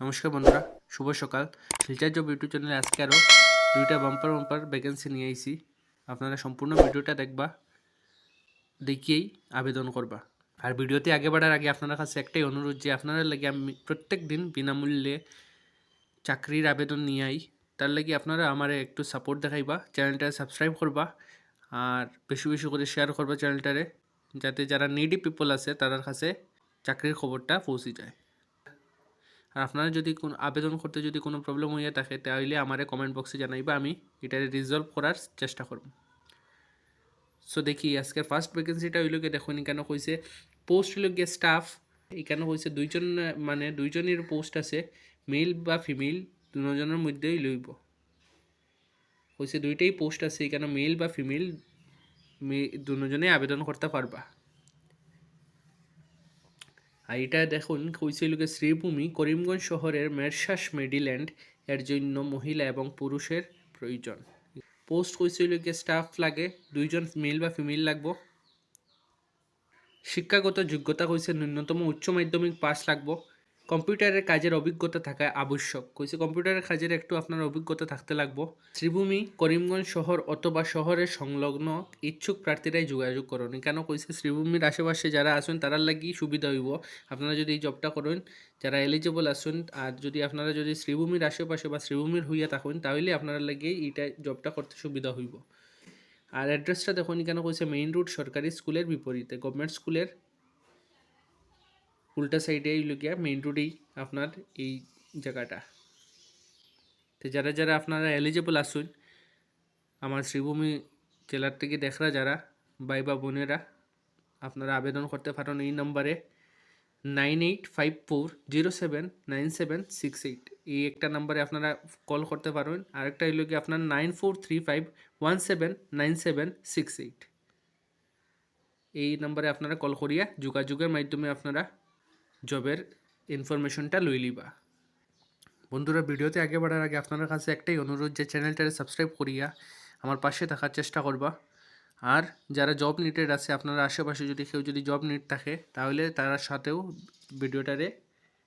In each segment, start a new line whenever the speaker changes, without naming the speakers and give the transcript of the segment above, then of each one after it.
নমস্কার বন্ধুরা, শুভ সকাল। শিলচার জব ইউটিউব চ্যানেলে আজকে আরও দুইটা বাম্পার বাম্পার ভ্যাকেন্সি নিয়ে আইছি। আপনারা সম্পূর্ণ ভিডিওটা দেখবা, দেখিয়েই আবেদন করবা। আর ভিডিওতে আগে বাড়ার আগে আপনার কাছে একটাই অনুরোধ যে আপনারা লাগে আমি প্রত্যেক দিন বিনামূল্যে চাকরির আবেদন নিয়ে আই। তার লাগি আপনারা আমার একটু সাপোর্ট দেখাইবা চ্যানেলটা সাবস্ক্রাইব করবা, আর বেশি বেশি করে শেয়ার করবা চ্যানেলটারে যাতে যারা নিডি পিপল আছে, তাদের কাছে চাকরির খবরটা পৌঁছে যায়। আর আপনারা যদি কোন, আবেদন করতে যদি কোনো প্রবলেম হইয়া থাকে, তাহলে আমারে কমেন্ট বক্সে জানাইবা, আমি এটারে রিজলভ করার চেষ্টা করব। সো দেখি আজকের ফার্স্ট ভ্যাকেন্সিটা হইল গিয়ে দেখুন এখানে কইছে পোস্ট হইল স্টাফ এখানে কইছে, দুইজন মানে দুইজনের পোস্ট আছে মেল বা ফিমেল দুজনের মধ্যেই লইব। কইছে দুইটাই পোস্ট আছে এখানে মেল বা ফিমেল দুজনেই আবেদন করতে পারবা। আর এটা দেখুন কইছিল কি শ্রীভূমি করিমগঞ্জ শহরের মেরশাস মেডিল্যান্ড এর জন্য মহিলা এবং পুরুষের প্রয়োজন। পোস্ট কইছিল কি স্টাফ লাগে, দুইজন মেল বা ফিমেল লাগব। শিক্ষাগত যোগ্যতা কইছে ন্যূনতম উচ্চ মাধ্যমিক পাস লাগবো। কম্পিউটারের কাজের অভিজ্ঞতা থাকা আবশ্যক। কইছে কম্পিউটারের কাজের একটু আপনার অভিজ্ঞতা থাকতে লাগবো। শ্রীভূমি করিমগঞ্জ শহর অথবা শহরের সংলগ্ন ইচ্ছুক প্রার্থীরাই যোগাযোগ করুন। কেন কইছে শ্রীভূমির আশেপাশে যারা আছেন তারার লাগি সুবিধা হইব। আপনারা যদি এই জবটা করেন, যারা এলিজিবল আছেন, আর যদি আপনারা যদি শ্রীভূমির আশেপাশে বা শ্রীভূমির হইয়া থাকেন তাহলে আপনারা লাগি এইটা জবটা করতে সুবিধা হইব। আর অ্যাড্রেসটা দেখুন, কেন কইছে মেইন রোড সরকারি স্কুলের বিপরীতে। গভর্নমেন্ট স্কুলের উল্টা সাইডে এই গিয়া মেইন রোডেই আপনার এই জায়গাটা। তো যারা যারা আপনারা এলিজিবল আসুন আমার শ্রীভূমি জেলার থেকে দেখরা যারা, ভাই বা বোনেরা, আপনারা আবেদন করতে পারেন এই নম্বরে nine eight five four zero seven nine seven six eight এই একটা নাম্বারে আপনারা কল করতে পারবেন আরেকটা হইল কি আপনার nine four three five one seven nine seven six eight এই নাম্বারে আপনারা কল করিয়া যোগাযোগের মাধ্যমে আপনারা জবের ইনফরমেশনটা লই লিবা। বন্ধুরা, ভিডিওতে আগে বাড়ার আগে আপনার কাছে একটাই অনুরোধ, যে চ্যানেলটারে সাবস্ক্রাইব করিয়া আমার পাশে থাকার চেষ্টা করবা। আর যারা জব নিটেড আছে, আপনারা আশেপাশে যদি কেউ যদি জব নিট থাকে, তাহলে তার সাথেও ভিডিওটারে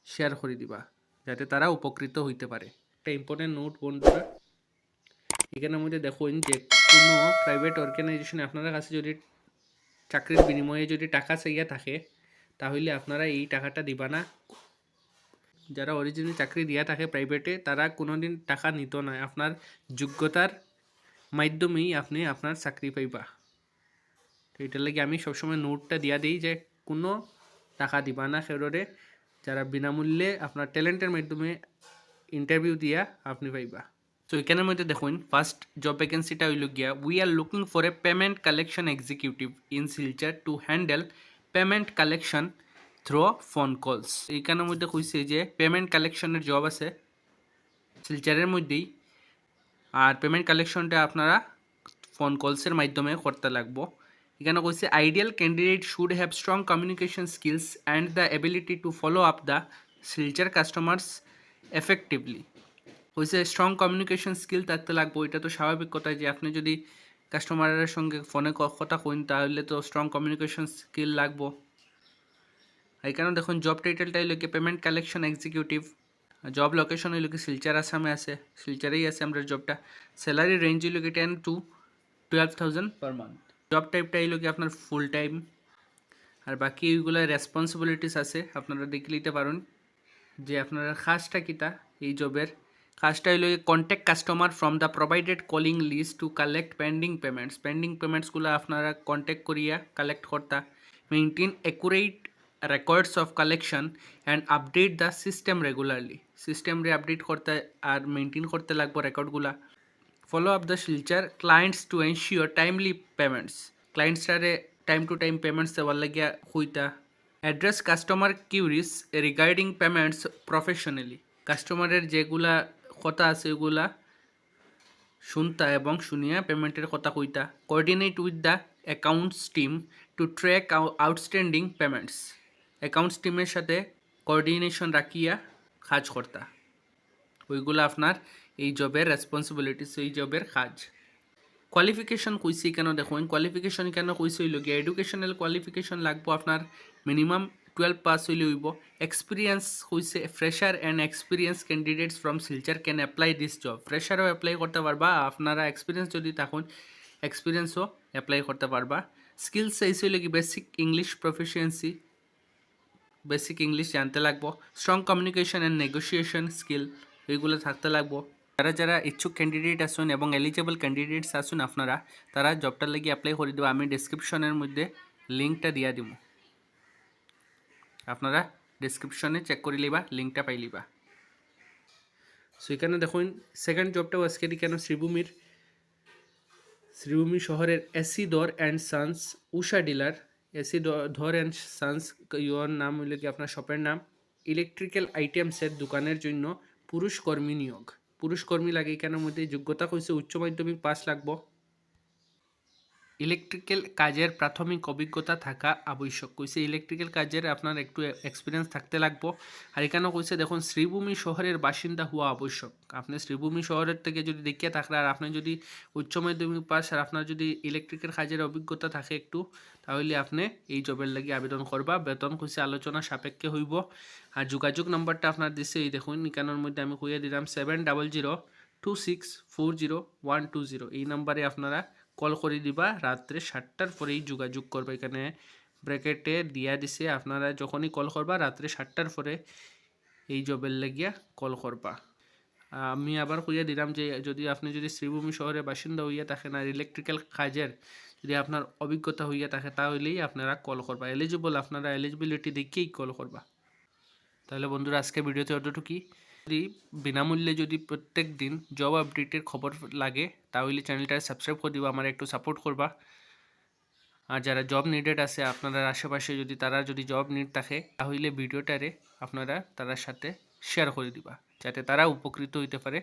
শেয়ার করে দিবা, যাতে তারা উপকৃত হইতে পারে। একটা ইম্পর্টেন্ট নোট বন্ধুরা, এখানের মধ্যে দেখুন যে কোনো প্রাইভেট অর্গানাইজেশনে আপনার কাছে যদি চাকরির বিনিময়ে যদি টাকা চাইয়া থাকে তাহলে আপনারা এই টাকাটা দিবা না। যারা অরিজিনাল চাকরি দিয়া থাকে প্রাইভেটে তারা কোনো দিন টাকা নিত না। আপনার যোগ্যতার মাধ্যমেই আপনি আপনার চাকরি পাইবা। তো এটার লাগে আমি সবসময় নোটটা দিয়া দিই যে কোনো টাকা দিবা না সেররে। যারা বিনামূল্যে আপনার ট্যালেন্টের মাধ্যমে ইন্টারভিউ দিয়া আপনি পাইবা। তো এখানের মধ্যে দেখুন ফার্স্ট জব ভ্যাকেন্সিটা হইল গিয়া we are looking for a payment collection executive in Silchar to handle payment collection through phone calls এইখানের মধ্যে কইছে যে পেমেন্ট কালেকশনের জব আছে, শিলচারের মধ্যেই। আর পেমেন্ট কালেকশনটা আপনারা ফোন কলসের মাধ্যমে করতে লাগবো। এখানে কইছে ideal candidate should have strong communication skills and the ability to follow up the Silchar customers effectively কইছে স্ট্রং কমিউনিকেশন স্কিল থাকতে লাগবো। এটা তো স্বাভাবিক কথা যে আপনি যদি কাস্টমারের সঙ্গে ফোনে কথা কইন, তাহলে তো স্ট্রং কমিউনিকেশন স্কিল লাগবো। এখানে দেখুন জব টাইটেলটা হইল কি payment collection executive job location হইল কি, শিলচার আসামে আছে। শিলচারেই আছে আমরা জবটা স্যালারি রেঞ্জ হইল কি ten to twelve thousand per month job টাইপটা হইল কি, আপনার ফুল টাইম আর বাকি এইগুলো রেসপন্সিবিলিটিস আছে, আপনারা দেখে নিতে পারেন। যে আপনারা খাসটা কিতা এই জবের কাজটা হইল contact customer from the provided calling list to collect pending payments pending পেমেন্টসগুলো আপনারা কন্ট্যাক্ট করিয়া কালেক্ট করতা। Maintain accurate records of collection and update the system regularly সিস্টেমরে update করতে আর মেনটেন করতে লাগবো রেকর্ডগুলা follow up the Silchar clients to ensure timely payments ক্লায়েন্টসটারে time to time payments দেওয়ার লাগিয়া হইতা। Address customer queries regarding payments professionally কাস্টমারের যেগুলা কথা আছে ওগুলা শুনতা এবং শুনিয়া পেমেন্টের কথা কইতা। Coordinate with the accounts team to track outstanding payments accounts টিমের সাথে কোঅর্ডিনেশন রাখিয়া কাজ করতা। ওইগুলো আপনার এই জবের রেসপন্সিবিলিটিস এই জবের কাজ। কোয়ালিফিকেশন কইছি কেন দেখুন। কোয়ালিফিকেশন কেন কইছি হইল গিয়ে এডুকেশনাল কোয়ালিফিকেশন লাগবো আপনার। মিনিমাম টুয়েলভ পাস হইলে হইব। এক্সপিরিয়েন্স হইছে fresher and experience candidates from Silchar can apply this job ফ্রেশারও apply করতে পারবা, আপনারা এক্সপিরিয়েন্স যদি থাকুন এক্সপিরিয়েন্সও অ্যাপ্লাই করতে পারবা। স্কিলস এই হইলে কি basic English proficiency basic English জানতে লাগবো। Strong communication and negotiation skill এইগুলো থাকতে লাগবো। যারা যারা ইচ্ছুক ক্যান্ডিডেট আসুন এবং এলিজেবল ক্যান্ডিডেটস আসুন আপনারা, তারা জবটার লাগি অ্যাপ্লাই করে দেবো। আমি ডিসক্রিপশনের মধ্যে লিঙ্কটা দিয়া দিব আপনারা ডিসক্রিপশনে চেক করে লিবা লিঙ্কটা পাই লিবা সো এখানে দেখুন সেকেন্ড জবটাও আজকে কেন শ্রীভূমির, শ্রীভূমি শহরের A C Dhar and sons Usha dealer A C Dhar and sons your নাম হইলে কি আপনার শপের নাম। ইলেকট্রিক্যাল আইটেমসের দোকানের জন্য পুরুষ কর্মী নিয়োগ। পুরুষ কর্মী লাগে এখানের মধ্যে, যোগ্যতা কইছে উচ্চ মাধ্যমিক পাস লাগবো। ইলেকট্রিক্যাল কাজের প্রাথমিক অভিজ্ঞতা থাকা আবশ্যক। কইছে ইলেকট্রিক্যাল কাজের আপনার একটু এক্সপিরিয়েন্স থাকতে লাগবো। আর এখানেও কইছে, দেখুন, শ্রীভূমি শহরের বাসিন্দা হওয়া আবশ্যক। আপনি শ্রীভূমি শহরের থেকে যদি দেখিয়ে থাকলে আর আপনি যদি উচ্চ মাধ্যমিক পাস আর আপনার যদি ইলেকট্রিক্যাল কাজের অভিজ্ঞতা থাকে একটু, তাহলে আপনি এই জবের লাগি আবেদন করবা। বেতন কইছে, আলোচনা সাপেক্ষে হইব। আর যোগাযোগ নম্বরটা আপনার দিছে, এই দেখুন এখানের মধ্যে আমি কইয়া দিলাম seven double zero two six four zero one two zero এই নাম্বারে আপনারা কল করে দিবা, রাত্রে সাতটার পরেই যোগাযোগ করবা। এখানে ব্র্যাকেটে দিয়া দিছে, আপনারা যখনই কল করবা, রাত্রে সাতটার পরে এই জবের লাগিয়া কল করবা। আমি আবার কইয়া দিলাম যে, যদি আপনি যদি শ্রীভূমি শহরের বাসিন্দা হইয়া থাকেন আর ইলেকট্রিক্যাল কাজের যদি আপনার অভিজ্ঞতা হইয়া থাকে, তাহলেই আপনারা কল করবা। এলিজিবল আপনারা এলিজিবিলিটি দেখেই কল করবা। তাহলে বন্ধুরা আজকে ভিডিওতে অতটুকুই বিনামূল্যে যদি প্রত্যেক দিন জব আপডেটের খবর লাগে, তাহলে চ্যানেলটা সাবস্ক্রাইব করে দিবা, আমার একটু সাপোর্ট করবা। আর যারা জব নিডেড আছে আপনারা আশেপাশে যদি তারা যদি জব নিড থাকে, তাহলে ভিডিওটারে আপনারা তার সাথে শেয়ার করে দিবা, যাতে তারা উপকৃত হইতে পারে।